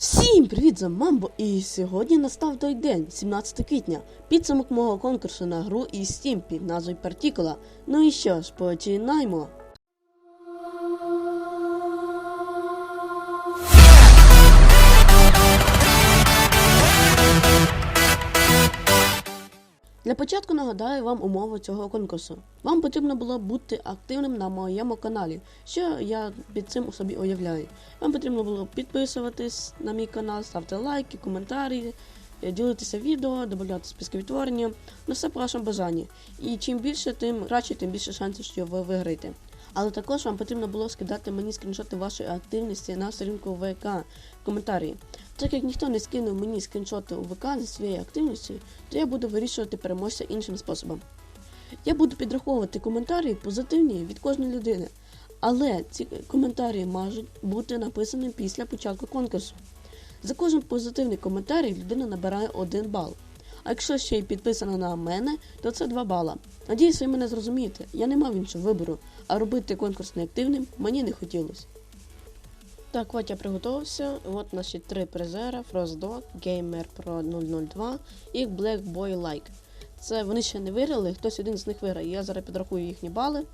Всім привіт за Мамбо! І сьогодні настав той день, 17 квітня, підсумок мого конкурсу на гру із Steam під назвою Particular. Ну і що ж, починаємо! Для початку нагадаю вам умови цього конкурсу. Вам потрібно було бути активним на моєму каналі, що я під цим у собі уявляю. Вам потрібно було підписуватись на мій канал, ставити лайки, коментарі, е, ділитися відео, додати списки відтворення. На все по вашому бажанні. І чим більше, тим краще, тим більше шансів, що ви виграєте. Але також вам потрібно було скидати мені скріншоти вашої активності на сторінку ВК в коментарі. Так як ніхто не скинув мені скріншоти у ВК зі своєї активності, то я буду вирішувати переможця іншим способом. Я буду підраховувати коментарі позитивні від кожної людини, але ці коментарі можуть бути написані після початку конкурсу. За кожен позитивний коментар людина набирає 1 бал. А якщо ще й підписана на мене, то це 2 бала. Надіюсь, ви мене зрозумієте. Я не мав іншого вибору, а робити конкурс неактивним мені не хотілося. Так, от я приготувався. От наші три призера: Frost Dog, Gamer Pro 002 і Black Boy Like. Це вони ще не виграли, хтось один з них виграє. Я зараз підрахую їхні бали,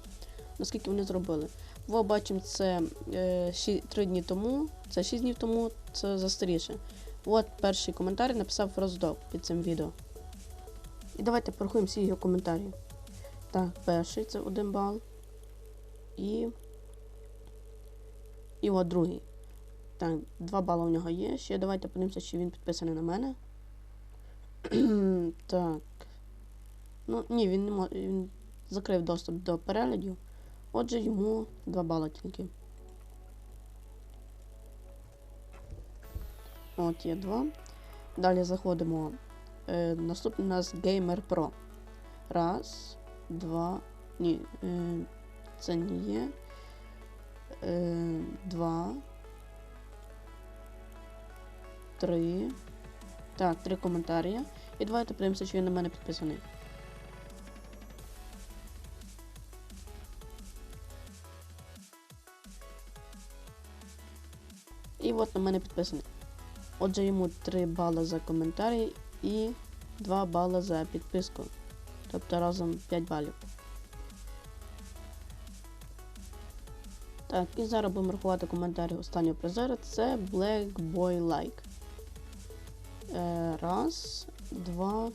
наскільки вони зробили. Во бачимо, це е, 3 дні тому, це 6 днів тому, це застаріше. От перший коментар написав Frost під цим відео. І давайте порахуємо всі його коментарі. Так, перший це 1 бал. І. І от другий. Так, 2 бали у нього є. Ще давайте подивимося, чи він підписаний на мене. так. Ну, ні, він не може. Він закрив доступ до переглядів. Отже, йому 2 бали тільки. От є 2. Далі заходимо. Е, наступний у нас Gamer Pro. Раз, два. Ні, е, це не є. Е, два. Три. Так, три коментарі. І давайте подивимося, чи він на мене підписаний. І от на мене підписаний. Отже, йому 3 бали за коментарі і 2 бали за підписку. Тобто разом 5 балів. Так, і зараз будемо рахувати коментарі останнього призера. Це Black Boy Like. Е, раз, два.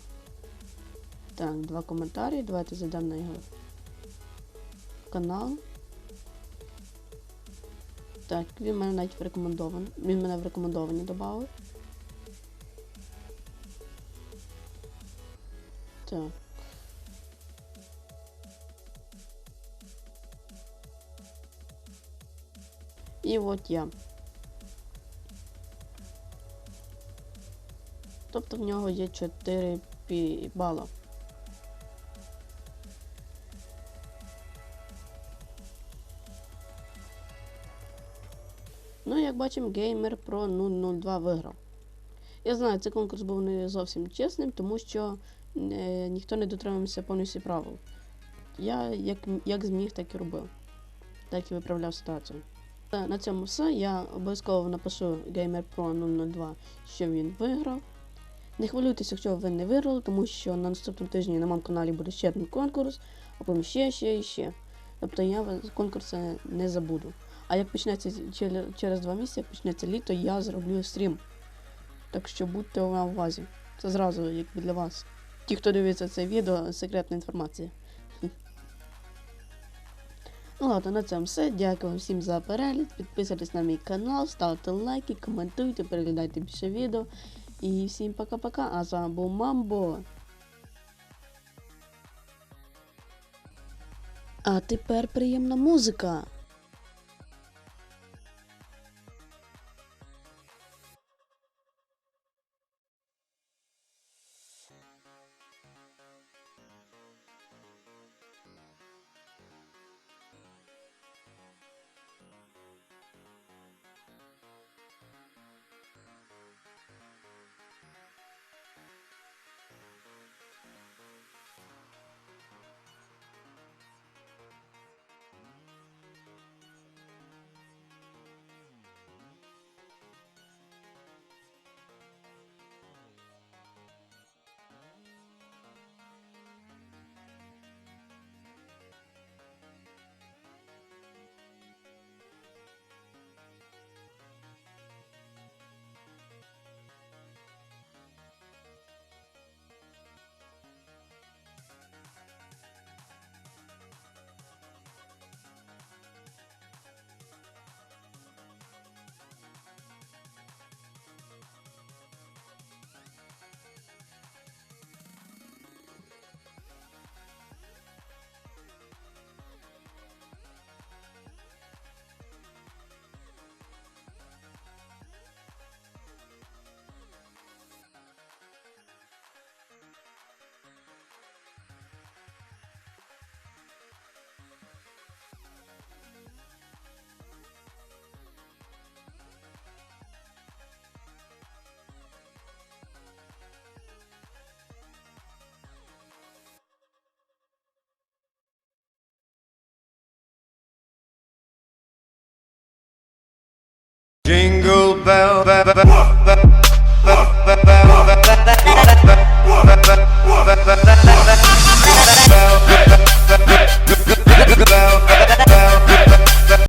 Так, два коментарі. Давайте зайдемо на його канал. Так, він мене навіть в. Він мене в рекомендовані додав. Так. І от я. Тобто в нього є 4 бала. Ну, як бачимо, Gamer Pro 002 виграв. Я знаю, цей конкурс був не зовсім чесним, тому що е, ніхто не дотримався повністю правил. Я як, як зміг, так і робив. Так і виправляв ситуацію. На цьому все. Я обов'язково напишу Gamer Pro 002, що він виграв. Не хвилюйтесь, якщо ви не виграли, тому що на наступному тижні на моєму каналі буде ще один конкурс, а потім ще, ще і ще. Тобто я конкурси не забуду. А як почнеться через два місяці, як почнеться літо, я зроблю стрім. Так що будьте на увазі. Це зразу якби для вас. Ті, хто дивиться це відео, секретна інформація. Ну ладно, на цьому все. Дякую всім за перегляд. Підписуйтесь на мій канал, ставте лайки, коментуйте, переглядайте більше відео. І всім пока-пока. А з вами був Мамбо. А тепер приємна музика. Jingle bell, bell, bell.